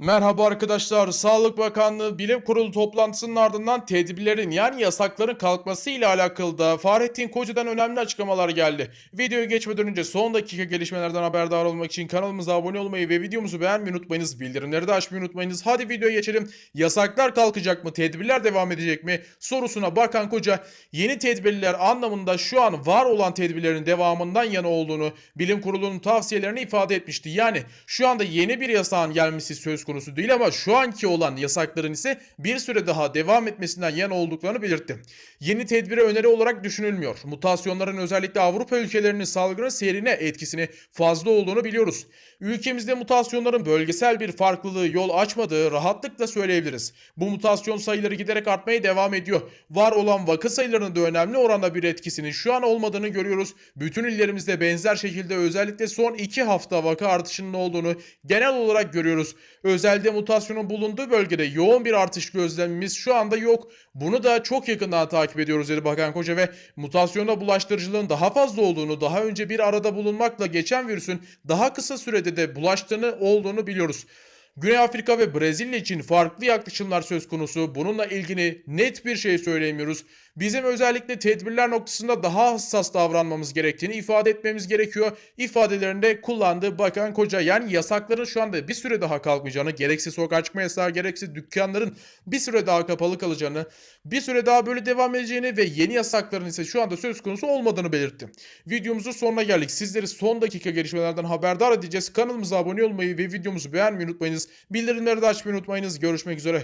Merhaba arkadaşlar. Sağlık Bakanlığı Bilim Kurulu toplantısının ardından tedbirlerin yani yasakların kalkması ile alakalı da Fahrettin Koca'dan önemli açıklamalar geldi. Videoya geçmeden önce son dakika gelişmelerden haberdar olmak için kanalımıza abone olmayı ve videomuzu beğenmeyi unutmayınız. Bildirimleri de açmayı unutmayınız. Hadi videoya geçelim. Yasaklar kalkacak mı? Tedbirler devam edecek mi? Sorusuna Bakan Koca yeni tedbirler anlamında şu an var olan tedbirlerin devamından yana olduğunu Bilim Kurulu'nun tavsiyelerini ifade etmişti. Yani şu anda yeni bir yasağın gelmesi söz konusu değil ama şu anki olan yasakların ise bir süre daha devam etmesinden yana olduklarını belirtti. Yeni tedbire öneri olarak düşünülmüyor. Mutasyonların özellikle Avrupa ülkelerinin salgının seyrine etkisini fazla olduğunu biliyoruz. Ülkemizde mutasyonların bölgesel bir farklılığı yol açmadığı rahatlıkla söyleyebiliriz. Bu mutasyon sayıları giderek artmaya devam ediyor. Var olan vaka sayılarının da önemli oranda bir etkisinin şu an olmadığını görüyoruz. Bütün illerimizde benzer şekilde özellikle son 2 hafta vaka artışının olduğunu genel olarak görüyoruz. Özelde mutasyonun bulunduğu bölgede yoğun bir artış gözlemimiz şu anda yok. Bunu da çok yakından takip ediyoruz dedi Bakan Koca ve mutasyona bulaştırıcılığın daha fazla olduğunu, daha önce bir arada bulunmakla geçen virüsün daha kısa sürede de bulaştığını olduğunu biliyoruz. Güney Afrika ve Brezilya için farklı yaklaşımlar söz konusu. Bununla ilgili net bir şey söyleyemiyoruz. Bizim özellikle tedbirler noktasında daha hassas davranmamız gerektiğini ifade etmemiz gerekiyor. İfadelerinde kullandığı Bakan Koca yani yasakların şu anda bir süre daha kalkmayacağını, gerekse sokağa çıkma yasağı, gerekse dükkanların bir süre daha kapalı kalacağını, bir süre daha böyle devam edeceğini ve yeni yasakların ise şu anda söz konusu olmadığını belirtti. Videomuzun sonuna geldik. Sizleri son dakika gelişmelerden haberdar edeceğiz. Kanalımıza abone olmayı ve videomuzu beğenmeyi unutmayınız. Bildirimleri de açmayı unutmayınız. Görüşmek üzere.